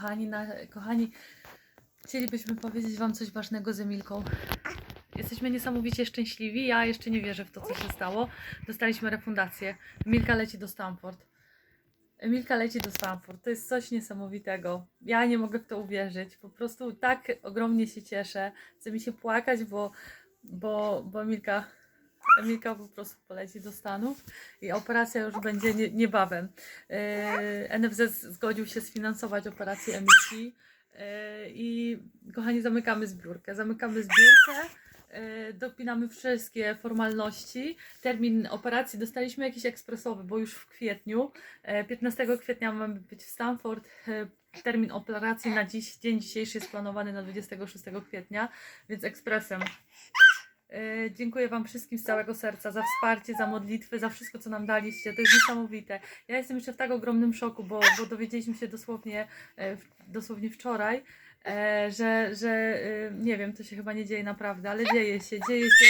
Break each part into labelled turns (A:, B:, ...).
A: kochani, na, kochani, chcielibyśmy powiedzieć Wam coś ważnego z Emilką. Jesteśmy niesamowicie szczęśliwi. Ja jeszcze nie wierzę w to, co się stało. Dostaliśmy refundację. Emilka leci do Stanford. Emilka leci do Stanford. To jest coś niesamowitego. Ja nie mogę w to uwierzyć. Po prostu tak ogromnie się cieszę. Chce mi się płakać, bo, bo, bo Emilka, Emilka po prostu poleci do Stanów i operacja już będzie nie, niebawem. Yy, NFZ zgodził się sfinansować operację Emilki. Yy, I kochani, zamykamy zbiórkę. Zamykamy zbiórkę. yy, Dopinamy wszystkie formalności. Termin operacji dostaliśmy jakiś ekspresowy, bo już w kwietniu. E, 15 kwietnia mamy być w Stanford. E, Termin operacji na dziś, dzień dzisiejszy jest planowany na 26 kwietnia, więc ekspresem. Dziękuję Wam wszystkim z całego serca za wsparcie, za modlitwy, za wszystko, co nam daliście. To jest niesamowite. Ja jestem jeszcze w tak ogromnym szoku, bo, bo dowiedzieliśmy się dosłownie, e, dosłownie wczoraj, e, że, że e, nie wiem, to się chyba nie dzieje naprawdę, ale dzieje się, dzieje się.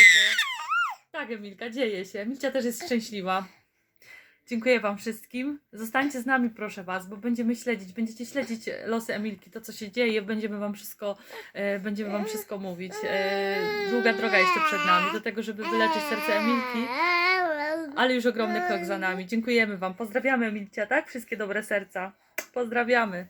A: Tak, Emilka, dzieje się. Emilcia też jest szczęśliwa. Dziękuję Wam wszystkim. Zostańcie z nami, proszę Was, bo będziemy śledzić, będziecie śledzić losy Emilki, to co się dzieje, będziemy Wam wszystko, e, będziemy Wam wszystko mówić. E, długa droga jeszcze przed nami do tego, żeby wyleczyć serce Emilki, ale już ogromny krok za nami. Dziękujemy Wam. Pozdrawiamy Emilcia, tak? Wszystkie dobre serca. Pozdrawiamy.